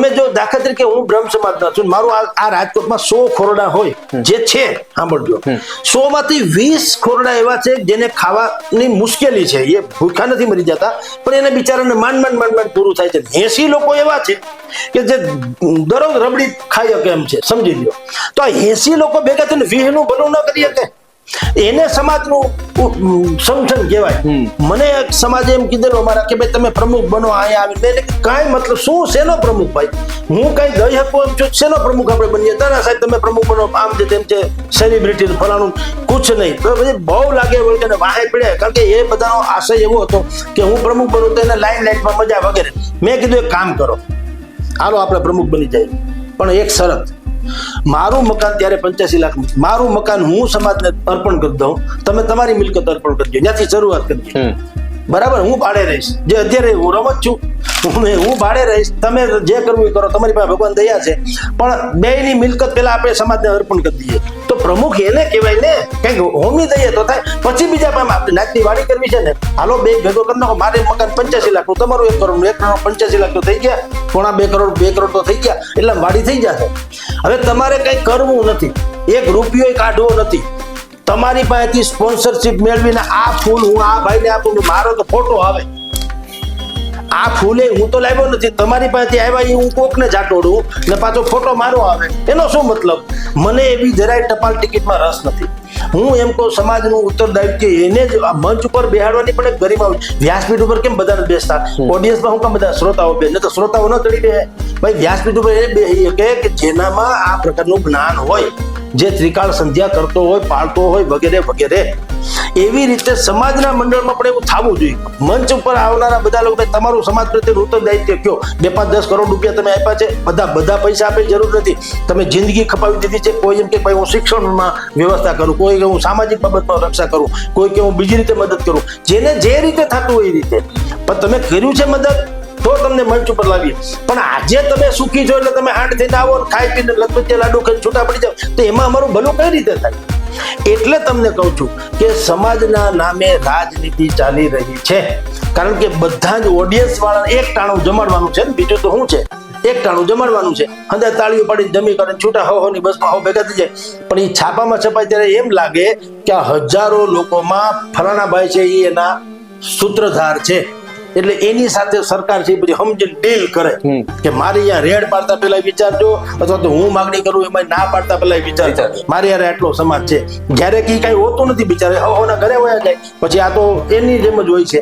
તમે જો દાખલા તરીકે હું બ્રહ્મ સમાજના છું મારું આ રાજકોટમાં સો ખોરડા હોય જે છે સાંભળજો. સો માંથી વીસ ખોરડા એવા છે જેને ખાવાની મુશ્કેલી છે. એ ભૂખા નથી મરી જતા પણ એને બિચારાને માંડ માંડ માંડ માંડ પૂરું થાય છે. એસી લોકો એવા છે કે જે દરરોજ રબડી ખાઈ શકે એમ છે. સમજી લ્યો. તો આ એસી લોકો ભેગા થઈને વીહનું ભલું ન કરી શકે? એને સમાજનું સંગઠન કહેવાય. મને એક સમાજે એમ કીધેલું અમારા કે ભાઈ તમે પ્રમુખ બનો અહીંયા આવી એટલે કાંઈ મતલબ શું? શેનો પ્રમુખ ભાઈ? હું કાંઈ દઈ શકું એમ છું? શેનો પ્રમુખ આપણે બનીએ? તારા સાહેબ તમે પ્રમુખ બનો આમ છે તેમ છે સેલિબ્રિટી ફલાણું કુછ નહીં. તો પછી બહુ લાગે વળગે વાહે પડે કારણ કે એ બધાનો આશય એવો હતો કે હું પ્રમુખ બનું તો એને લાઈન લાઈટમાં મજા વગેરે. મેં કીધું એક કામ કરો. હાલો આપણે પ્રમુખ બની જાય પણ એક શરત મારું મકાન ત્યારે પંચ્યાસી લાખ મારું મકાન હું સમાજને અર્પણ કરી દઉં. તમે તમારી મિલકત અર્પણ કરજો. ત્યાંથી શરૂઆત કરજો બરાબર? હું ભાડે રહીશ. જે અત્યારે હું રમત છું હું હું ભાડે રહીશ. તમે જે કરવું એ કરો. તમારી પાસે ભગવાન દયા છે. પણ બેની મિલકત પેલા આપણે સમાજને અર્પણ કરી દઈએ. તો પ્રમુખ એને કહેવાય ને કંઈક હોમી દઈએ તો થાય. પછી બીજા પણ આપણે નાખતી વાડી કરવી છે ને. હાલો બે ભેગો કરી નાખો. મારે મકાન પંચ્યાસી લાખ તમારું એક કરોડ એક કરોડ પંચ્યાસી લાખ તો થઈ ગયા. પોણા બે કરોડ બે કરોડ તો થઈ ગયા, એટલે વાડી થઈ જશે. હવે તમારે કંઈ કરવું નથી. એક રૂપિયો કાઢવો નથી. તમારી પાસેથી સ્પોન્સરશિપ મેળવીને આ ફૂલ હું આ ભાઈને આપું મારો તો ફોટો આવે. આ ફૂલે હું તો લાવ્યો નથી. તમારી પાસેથી આવ્યા એ હું કોકને જાટોડું ને પાછો ફોટો મારો આવે. એનો શું મતલબ? મને એવી જરાય ટપાલ ટિકિટમાં રસ નથી. હું એમ કહું સમાજનું ઉત્તરદાયિત્વ એને જ મંચ ઉપર બેહાડવાની પણ એક ગરીબ હોય વ્યાસપીઠ ઉપર કેમ બધાને બેસતા? ઓડિયન્સમાં હું કેમ બધા શ્રોતાઓ બે નહીં તો શ્રોતાઓ ન ચડી રહે. ભાઈ વ્યાસપીઠ ઉપર એ બે કે જેનામાં આ પ્રકારનું જ્ઞાન હોય જે ત્રિકાળ સંધ્યા કરતો હોય પાળતો હોય વગેરે વગેરે. એવી રીતે સમાજના મંડળમાં પણ એવું થવું જોઈએ. મંચ ઉપર આવનારા બધા લોકો તમારું સમાજ પ્રત્યે ઉત્તરદાયિત્વ કયો? બે પાંચ દસ કરોડ રૂપિયા તમે આપ્યા છે, બધા બધા પૈસા આપે જરૂર નથી. તમે જિંદગી ખપાવી દીધી છે, કોઈ એમ કે ભાઈ હું શિક્ષણમાં વ્યવસ્થા કરું, કોઈ કે હું સામાજિક બાબતમાં રક્ષા કરું, કોઈ કે હું બીજી રીતે મદદ કરું. જેને જે રીતે થતું હોય એ રીતે. પણ તમે કર્યું છે મદદ, તો તમને મંચ ઉપર લાવીએ. પણ આજે તમે સુખી છો એટલે તમે હાંડ થઈને આવો ખાઈ પીને લગભગ લાડુ ખાઈ છૂટા પડી જાવ તો એમાં અમારું ભલું કઈ રીતે થાય? એટલે તમને કહું છું કે સમાજના નામે રાજનીતિ ચાલી રહી છે. કારણ કે બધા જ ઓડિયન્સ વાળા એક ટાણું જમાડવાનું છે બીજું તો શું છે? એક ટાણું જમાડવાનું છે. અંદર તાળીઓ પાડીને જમી કરે છૂટા હો હોની બસમાં હો ભેગા થઈ જાય. પણ એ છાપામાં છપાય ત્યારે એમ લાગે કે હજારો લોકોમાં ફલાણા ભાઈ છે, એ એના સૂત્રધાર છે. એટલે એની સાથે સરકાર છે બધી સમજીને ડીલ કરે. કે મારી અહીંયા રેડ પાડતા પેલા વિચારજો અથવા તો હું માગણી કરું એમાં ના પાડતા પેલા વિચારજો મારી યાર આટલો સમાજ છે. જ્યારે કે કઈ હોતું નથી બિચારે. હવાના ઘરે વયા જાય. પછી આ તો એની જેમ જ હોય છે.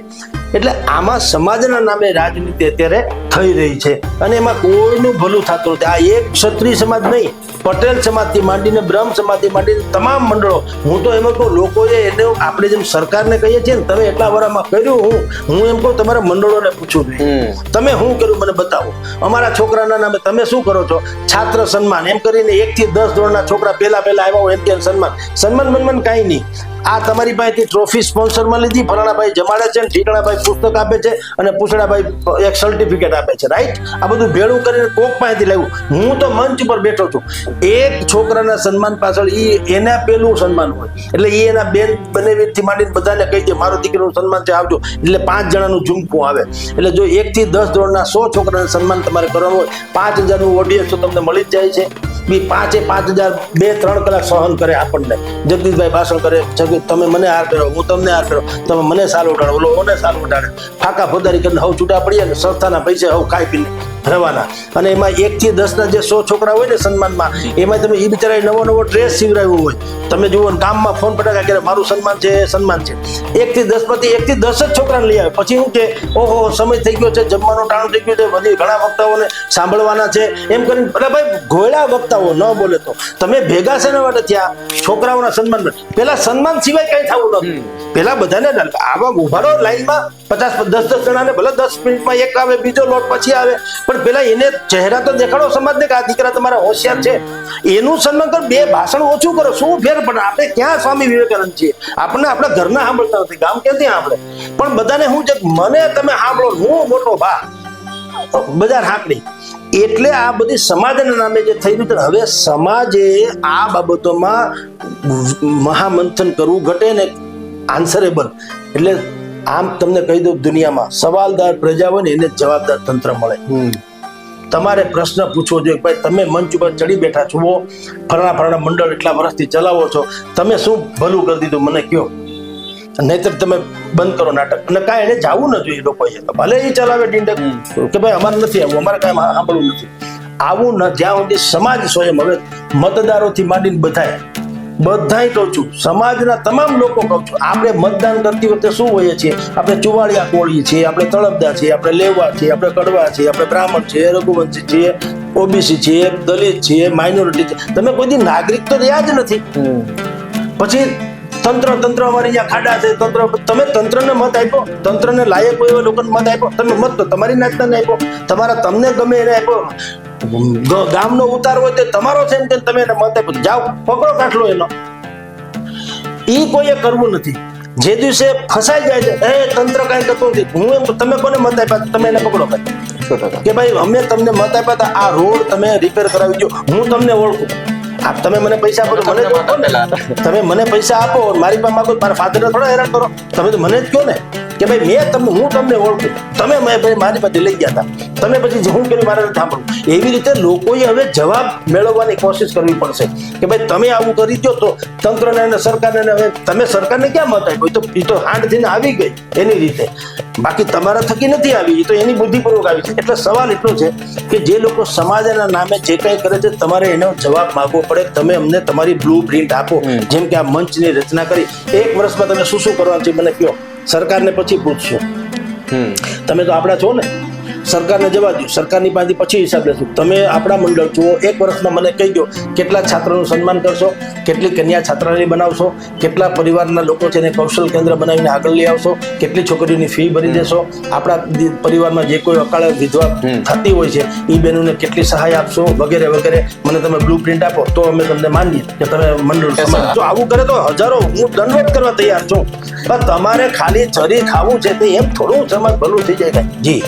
એટલે આમાં સમાજના નામે રાજનીતિ અત્યારે થઈ રહી છે. અને એમાં કોઈનું ભલું થતું નથી. આ એક ક્ષત્રિય સમાજ નહીં પટેલ સમાજથી માંડીને બ્રહ્મ સમાજથી માંડીને તમામ મંડળો. હું તો એમ કહું લોકોએ એને આપણે જેમ સરકારને કહીએ છીએ ને તમે એટલા વરામાં કર્યું હું હું એમ કહું તમારા મંડળોને પૂછું તમે શું કર્યું મને બતાવો. અમારા છોકરાના નામે તમે શું કરો છો? છાત્ર સન્માન. એમ કરીને એક થી દસ ધોરણના છોકરા પહેલા પહેલા આવ્યા હોય એમ કે સન્માન. સન્માન મનમાન કાંઈ નહીં. આ તમારી પાસેથી ટ્રોફી સ્પોન્સરમાં લીધી. ફલાણાભાઈ જમાડે છે ઠીકણાભાઈ પુસ્તક આપે છે અને પૂછડાભાઈ એક સર્ટિફિકેટ આપે છે. રાઈટ આ બધું ભેળું કરીને કોક પાસેથી લાવ્યું. હું તો મંચ ઉપર બેઠો છું. એક છોકરાના સન્માન પાછળ એ એના પેલું સન્માન હોય. એટલે એ એના બેન બનેવીથી માંડીને બધાને કહી દે, મારો દીકરીનું સન્માન છે, આવજો. એટલે પાંચ જણાનું ઝુમકું આવે. એટલે જો એક થી દસ ધોરણના સો છોકરાને સન્માન તમારે કરવાનું હોય, પાંચ હજારનું ઓડિયન્સ તો તમને મળી જ જાય છે. બી પાંચે પાંચ હજાર બે, ત્રણ કલાક સહન કરે આપણને. જગદીશભાઈ ભાષણ કરે, જગદીશ, તમે મને હાર કર્યો હું તમને હાર કર્યો તમે મને સારું ઉડાડો ઓલો, ઓને સારું ઉડાડે ફાકા ફોદારી કરીને હવ છૂટા પડીએ ને સંસ્થાના પૈસા હવ ખાઈ પીને. રવાના અને એમાં એક થી દસ ના જે સો છોકરા હોય ને સન્માનમાં એમાં તમે એ બિચારા નવો નવો ડ્રેસ સીવડાવ્યો હોય. તમે જુઓ ગામમાં ફોન પટાકા કે મારું સન્માન છે સન્માન છે. એક થી દસમાંથી એક થી દસ જ છોકરાને લઈ આવે પછી શું કે ઓહો સમય થઈ ગયો છે જમવાનું ટાણું થઈ ગયું છે બધી ઘણા વક્તાઓને સાંભળવાના છે. એમ કરીને અરે ભાઈ ઘોડા વક્તાઓ ન બોલે તો. તમે ભેગા છે ને માટે થયા? છોકરાઓના સન્માન પેલા સન્માન સિવાય કઈ થવું નથી પેલા બધાને આવા ઉભારો લાઈનમાં પચાસ દસ દસ જણાને ભલે દસ મિનિટમાં એક આવે બીજો લોટ પછી આવે. પણ પેલા એને ચહેરા તો દેખાડો, સમાજને કે આ દીકરા તમારા હોશિયાર છે. એનું સન્માન કરો, બે ભાષણ ઓછું કરો, શું ફેર પડે? આપણે ક્યાં સ્વામી વિવેકાનંદ છીએ? આપણને આપણા ઘરના સાંભળતા નથી, ગામ ક્યાંથી સાંભળે? પણ બધાને હું છે, મને તમે સાંભળો, હું મોટો ભા બજાર હાંકડી. એટલે આ બધી સમાજના નામે જે થઈ રહ્યું હવે સમાજે આ બાબતોમાં મહામંથન કરવું ઘટે ને આન્સરેબલ એટલે આમ તમને કહી દઉં દુનિયામાં, સવાલદાર પ્રજા હોય એને જવાબદાર તંત્ર મળે. તમારે પ્રશ્ન પૂછવો જોઈએ ભાઈ તમે મંચ ઉપર ચડી બેઠા છો ફરણા ફરણા મંડળ એટલા વર્ષથી ચલાવો છો તમે શું ભલું કરી દીધું મને કયો? નહીતર તમે બંધ કરો નાટક. અને કાંઈ એને જાવું ન જોઈએ લોકોએ. તો ભલે એ ચલાવે ડીંડક. કે ભાઈ અમારે નથી આવવું અમારે કાંઈ સાંભળવું નથી. આવું ન જ્યાં સુધી સમાજ સ્વયં હવે મતદારોથી માંડીને બધાય બધાય કહું છું સમાજના તમામ લોકો કહું છું આપણે મતદાન કરતી વખતે શું હોઈએ છીએ? આપણે ચુવાડિયા કોળીએ છીએ આપણે તળપદા છીએ આપણે લેવા છીએ આપણે કડવા છીએ આપણે બ્રાહ્મણ છીએ રઘુવંશી છીએ ઓબીસી છીએ દલિત છીએ માઇનોરિટી છે તમે કોઈ દી નાગરિક તો રહ્યા જ નથી. પછી તંત્ર તંત્ર અમારી અહીંયા ખાડા છે તંત્ર તમે તંત્રને મત આપ્યો? તંત્રને લાયક હોય એવા લોકોને મત આપ્યો? તમે મત તો તમારી નાચતાને આપ્યો. તમારા તમને ગમે એને આપ્યો. ગામનો ઉતાર હોય તે તમારો છે એમ તમે એને મત જાઓ પકડો કાઢલો એનો. એ કોઈએ કરવું નથી. જે દિવસે ફસાઈ જાય છે એ તંત્ર કઈ કરતું નથી. હું એમ તમે કોને મત આપ્યા? તમે એને પકડો ભાઈ કે ભાઈ અમે તમને મત આપ્યા હતા આ રોડ તમે રિપેર કરાવી દો હું તમને ઓળખું. તમે મને પૈસા આપો મને તમે મને પૈસા આપો મારી પાસે માગો મારા ફાધરને થોડા હેરાન કરો. તમે તો મને જ કહો ને કે ભાઈ મેં તમને, હું તમને ઓળખું. તમે મારી પાસે લઈ ગયા હતા. તમે પછી હું કર્યું મારે સાંભળવું. એવી રીતે લોકોએ હવે જવાબ મેળવવાની કોશિશ કરવી પડશે કે ભાઈ તમે આવું કરી દો તો તંત્રને અને સરકારને હવે તમે સરકારને ક્યાં મત આપ્યો? તો એ તો હાંડથી આવી ગઈ એની રીતે. બાકી તમારા થકી નથી આવી, એ તો એની બુદ્ધિપૂર્વક આવી છે. એટલે સવાલ એટલો છે કે જે લોકો સમાજના નામે જે કંઈ કરે છે, તમારે એનો જવાબ માગવો પડે. તમે અમને તમારી બ્લુ પ્રિન્ટ આપો. જેમ કે આ મંચની રચના કરી. એક વર્ષમાં તમે શું શું કરવાનું છે મને કહો. સરકારને પછી પૂછશો. તમે તો આપણા છો ને. સરકારને જવા દો સરકારની પાસે પછી હિસાબ લેશું. તમે આપણા મંડળ જુઓ. એક વર્ષમાં મને કહી દો કેટલા છાત્રોનું સન્માન કરશો કેટલી કન્યા છાત્રાલય બનાવશો કેટલા પરિવારના લોકો છે એને કૌશલ કેન્દ્ર બનાવીને આગળ લઈ આવશો કેટલી છોકરીઓની ફી ભરી દેશો. આપણા પરિવારમાં જે કોઈ અકાળે વિધવા થતી હોય છે એ બહેનોને કેટલી સહાય આપશો વગેરે વગેરે. મને તમે બ્લુ પ્રિન્ટ આપો તો અમે તમને માનીએ કે તમે મંડળ જો આવું કરે તો હજારો હું દંડવત કરવા તૈયાર છું. પણ તમારે ખાલી ચરી ખાવું છે તે એમ થોડું સમાજ ભલું થઈ જાય. કાંઈ. જી.